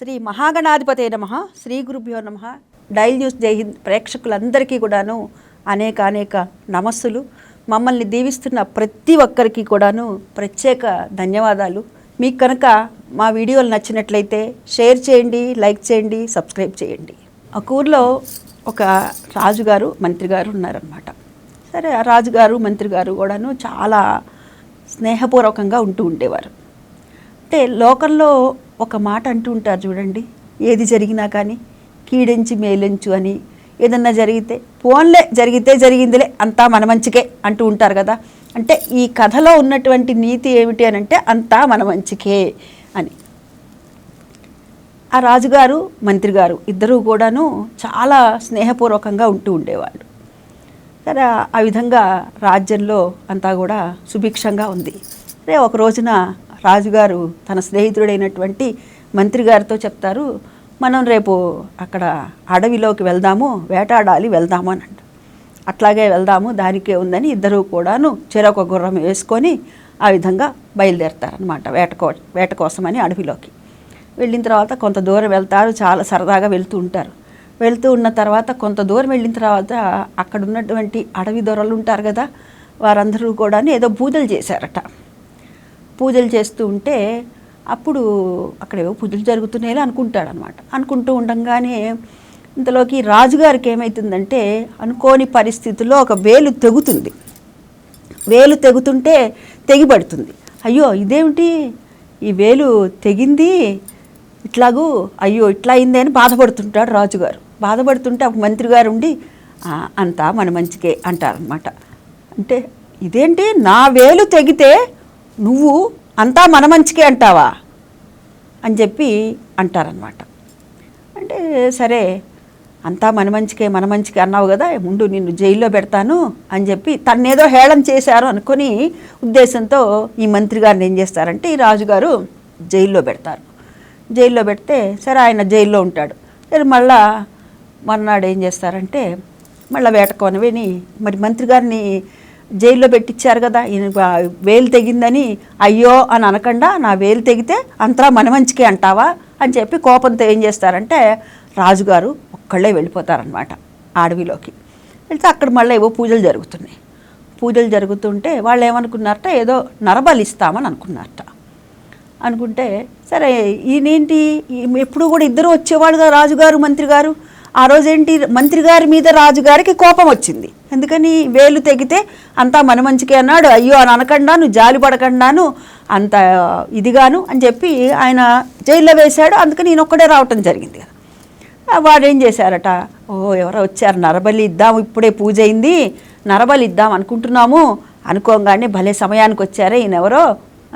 శ్రీ మహాగణాధిపతే నమ. శ్రీ గురుభ్యో నమ. డైల్ న్యూస్ జై హింద్ ప్రేక్షకులందరికీ కూడాను అనేక అనేక నమస్సులు. మమ్మల్ని దీవిస్తున్న ప్రతి ఒక్కరికి కూడాను ప్రత్యేక ధన్యవాదాలు. మీకు కనుక మా వీడియోలు నచ్చినట్లయితే షేర్ చేయండి లైక్ చేయండి సబ్స్క్రైబ్ చేయండి. ఆ ఊర్లో ఒక రాజుగారు మంత్రి గారు ఉన్నారనమాట సరే ఆ రాజుగారు మంత్రి గారు కూడాను చాలా స్నేహపూర్వకంగా ఉంటూ ఉండేవారు. అంటే లోకంలో ఒక మాట అంటూ ఉంటారు చూడండి. ఏది జరిగినా కానీ కీడెంచి మేలెంచు అని ఏదన్నా జరిగితే పోన్లే జరిగితే జరిగిందిలే అంతా మన మంచికే అంటూ ఉంటారు కదా. అంటే ఈ కథలో ఉన్నటువంటి నీతి ఏమిటి అని అంటే అంతా మన మంచికే అని. ఆ రాజుగారు మంత్రి గారు ఇద్దరూ కూడాను చాలా స్నేహపూర్వకంగా ఉంటూ ఉండేవాళ్ళు. సరే ఆ విధంగా రాజ్యంలో అంతా కూడా సుభిక్షంగా ఉంది. రే ఒక రోజున రాజుగారు తన స్నేహితుడైనటువంటి మంత్రి గారితో చెప్తారు మనం రేపు అక్కడ అడవిలోకి వెళ్దాము వేటాడాలి వెళ్దాము అని అంట అట్లాగే వెళ్దాము దానికే ఉందని ఇద్దరు కూడాను చెరొక గుర్రం వేసుకొని ఆ విధంగా బయలుదేరతారనమాట వేట కో వేట కోసమని అడవిలోకి. వెళ్ళిన తర్వాత కొంత దూరం వెళ్తారు చాలా సరదాగా వెళ్తూ ఉంటారు. వెళ్తూ ఉన్న తర్వాత కొంత దూరం వెళ్ళిన తర్వాత అక్కడ ఉన్నటువంటి అడవి దొరలు ఉంటారు కదా వారందరూ కూడా ఏదో పూజలు చేశారట. పూజలు చేస్తూ ఉంటే అప్పుడు అక్కడ ఏవో పూజలు జరుగుతున్నాయని అనుకుంటాడు అనమాట అనుకుంటూ ఉండంగానే ఇంతలోకి రాజుగారికి ఏమవుతుందంటే అనుకోని పరిస్థితుల్లో ఒక వేలు తెగుతుంది. వేలు తెగుతుంటే తెగిపడుతుంది. అయ్యో ఇదేమిటి? ఈ వేలు తెగింది ఇట్లాగూ అయ్యో ఇట్లా అయింది అని బాధపడుతుంటాడు రాజుగారు. బాధపడుతుంటే ఒక మంత్రి గారు ఉండి అంతా మన మంచికే అంటారనమాట. అంటే ఇదేంటి? నా వేలు తెగితే నువ్వు అంతా మన మంచికే అంటావా? అని చెప్పి అంటారనమాట అంటే సరే అంతా మన మంచికే మన మంచికే అన్నావు కదా ముందు నిన్ను జైల్లో పెడతాను అని చెప్పి తన్నేదో హేళం చేశారు అనుకొని ఉద్దేశంతో ఈ మంత్రి గారిని ఏం చేస్తారంటే ఈ రాజుగారు జైల్లో పెడతారు. జైల్లో పెడితే సరే ఆయన జైల్లో ఉంటాడు. సరే మళ్ళా మర్నాడు ఏం చేస్తారంటే మళ్ళీ వేట విని మరి మంత్రి గారిని జైల్లో పెట్టించారు కదా ఈయన వేలు తెగిందని అయ్యో అని అనకుండా నా వేలు తెగితే అంతా మన మంచికే అంటావా అని చెప్పి కోపంతో ఏం చేస్తారంటే రాజుగారు ఒక్కళ్ళే వెళ్ళిపోతారనమాట అడవిలోకి. వెళ్తే అక్కడ మళ్ళీ ఏవో పూజలు జరుగుతున్నాయి. పూజలు జరుగుతుంటే వాళ్ళు ఏమనుకున్నారట ఏదో నరబలి ఇస్తామని అనుకున్నారట. అనుకుంటే సరే ఈయనేంటి ఎప్పుడు కూడా ఇద్దరు వచ్చేవాళ్ళుగా రాజుగారు మంత్రి గారు ఆ రోజేంటి మంత్రి గారి మీద రాజుగారికి కోపం వచ్చింది. ఎందుకని వేలు తెగితే అంతా మన మంచికే అన్నాడు. అయ్యో అని అనకుండాను జాలి పడకుండాను అంత ఇదిగాను అని చెప్పి ఆయన జైల్లో వేశాడు. అందుకని నేను ఒక్కడే రావటం జరిగింది కదా. వాడు ఏం చేశారట? ఓ ఎవరో వచ్చారు నరబలి ఇద్దాం ఇప్పుడే పూజ అయింది. నరబలి ఇద్దాం అనుకుంటున్నాము. అనుకోగానే భలే సమయానికి వచ్చారే ఈయనెవరో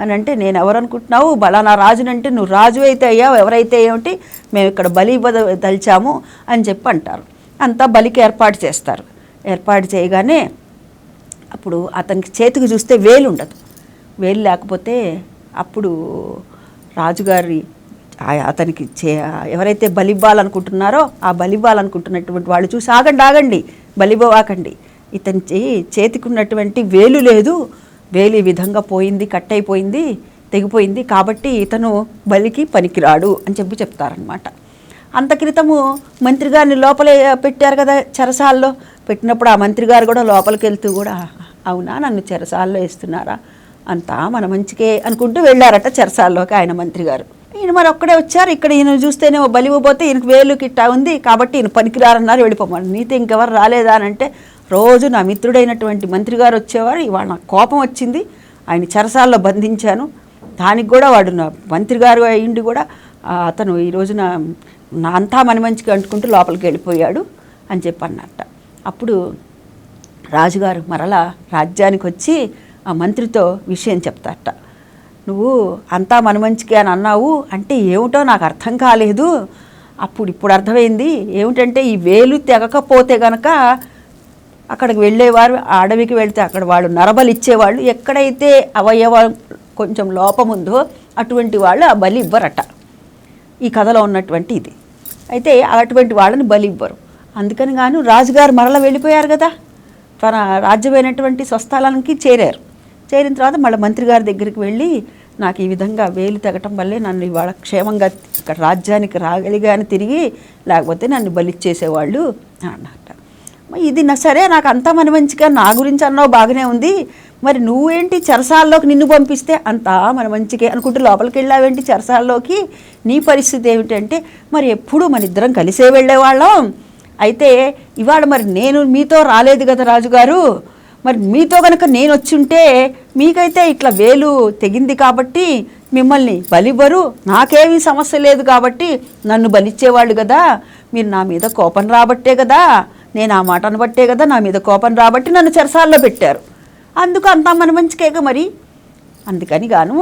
అని అంటే నేను ఎవరు అనుకుంటున్నావు? బలానా రాజునంటే నువ్వు రాజు అయితే అయ్యావు ఎవరైతే ఏమిటి? మేము ఇక్కడ బలి ఇవ్వ అని చెప్పి అంటారు. అంతా బలికి ఏర్పాటు చేస్తారు. ఏర్పాటు చేయగానే అప్పుడు అతనికి చేతికి చూస్తే వేలు ఉండదు. వేలు లేకపోతే అప్పుడు రాజుగారి అతనికి చే ఎవరైతే బలి ఇవ్వాలనుకుంటున్నారో ఆ బలి ఇవ్వాలనుకుంటున్నటువంటి వాళ్ళు చూసి ఆగండి ఆగండి బలివ్వవాకండి. ఇతని చేతికి ఉన్నటువంటి వేలు లేదు. వేలు ఈ విధంగా పోయింది కట్ అయిపోయింది తెగిపోయింది కాబట్టి ఇతను బలికి పనికిరాడు అని చెప్పి చెప్తారనమాట అంత క్రితము మంత్రి గారిని లోపలే పెట్టారు కదా చెరసాల్లో. పెట్టినప్పుడు ఆ మంత్రి గారు కూడా లోపలికి వెళ్తూ కూడా అవునా నన్ను చెరసాల్లో వేస్తున్నారా? అంతా మన మంచికే అనుకుంటూ వెళ్ళారట చెరసాల్లోకి ఆయన మంత్రి గారు. ఈయన మరి ఒక్కడే వచ్చారు. ఇక్కడ ఈయన చూస్తేనే ఓ బలి ఈయనకు వేలు కిట్టా ఉంది కాబట్టి ఈయన పనికిరారన్నారు వెళ్ళిపోమని నీతో ఇంకెవరు రాలేదా అని అంటే రోజు నా మిత్రుడైనటువంటి మంత్రి గారు వచ్చేవారు. ఇవాళ నాకు కోపం వచ్చింది. ఆయన చెరసాల్లో బంధించాను. దానికి కూడా వాడు నా మంత్రి గారు అయ్యిండి కూడా. అతను ఈ రోజున నా అంతా మన మంచిగా అంటుకుంటూ లోపలికి వెళ్ళిపోయాడు అని చెప్పి అన్నట్ట అప్పుడు రాజుగారు మరలా రాజ్యానికి వచ్చి ఆ మంత్రితో విషయం చెప్తారట. నువ్వు అంతా మన మంచికి అని అన్నావు అంటే ఏమిటో నాకు అర్థం కాలేదు. అప్పుడు ఇప్పుడు అర్థమైంది. ఏమిటంటే ఈ వేలు తెగకపోతే గనక అక్కడికి వెళ్ళేవారు అడవికి వెళితే అక్కడ వాళ్ళు నరబలి ఇచ్చేవాళ్ళు. ఎక్కడైతే అవయవం కొంచెం లోపం ఉందో అటువంటి వాళ్ళు ఆ బలి ఇవ్వరట. ఈ కథలో ఉన్నటువంటి ఇది. అయితే అటువంటి వాళ్ళని బలి ఇవ్వరు. అందుకని గాను రాజుగారు మరల వెళ్ళిపోయారు కదా. తన రాజ్యమైనటువంటి స్వస్థలానికి చేరారు. చేరిన తర్వాత మళ్ళీ మంత్రి గారి దగ్గరికి వెళ్ళి నాకు ఈ విధంగా వేలు తెగటం వల్లే నన్ను ఇవాళ క్షేమంగా ఇక్కడ రాజ్యానికి రాగలిగాని తిరిగి లేకపోతే నన్ను బలిచ్చేసేవాళ్ళు అన్నట్ట ఇది నా సరే నాకు అంతా మన మంచిగా నా గురించి అన్నావు బాగానే ఉంది. మరి నువ్వేంటి చెరసాల్లోకి నిన్ను పంపిస్తే అంతా మన మంచిగా అనుకుంటూ లోపలికి వెళ్ళావేంటి చెరసాల్లోకి? నీ పరిస్థితి ఏమిటంటే మరి ఎప్పుడూ మన ఇద్దరం కలిసే వెళ్ళేవాళ్ళం. అయితే ఇవాళ మరి నేను మీతో రాలేదు కదా రాజుగారు. మరి మీతో కనుక నేను వచ్చుంటే మీకైతే ఇట్లా వేలు తెగింది కాబట్టి మిమ్మల్ని బలివ్వరు. నాకేమీ సమస్య లేదు కాబట్టి నన్ను బలిచ్చేవాళ్ళు కదా. మీరు నా మీద కోపం రాబట్టే కదా. నేను ఆ మాటను బట్టే కదా నా మీద కోపం రాబట్టి నన్ను చెరసాల్లో పెట్టారు. అందుకు అంతా మన మంచికేగా మరి? అందుకని గాను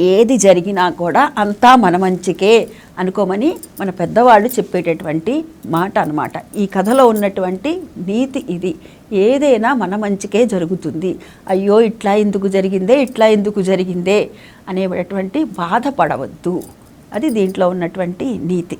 ఏది జరిగినా కూడా అంతా మన మంచికే అనుకోమని మన పెద్దవాళ్ళు చెప్పేటటువంటి మాట అన్నమాట. ఈ కథలో ఉన్నటువంటి నీతి ఇది. ఏదైనా మన మంచికే జరుగుతుంది. అయ్యో ఇట్లా ఎందుకు జరిగిందే ఇట్లా ఎందుకు జరిగిందే అనేటటువంటి బాధపడవద్దు. అది దీంట్లో ఉన్నటువంటి నీతి.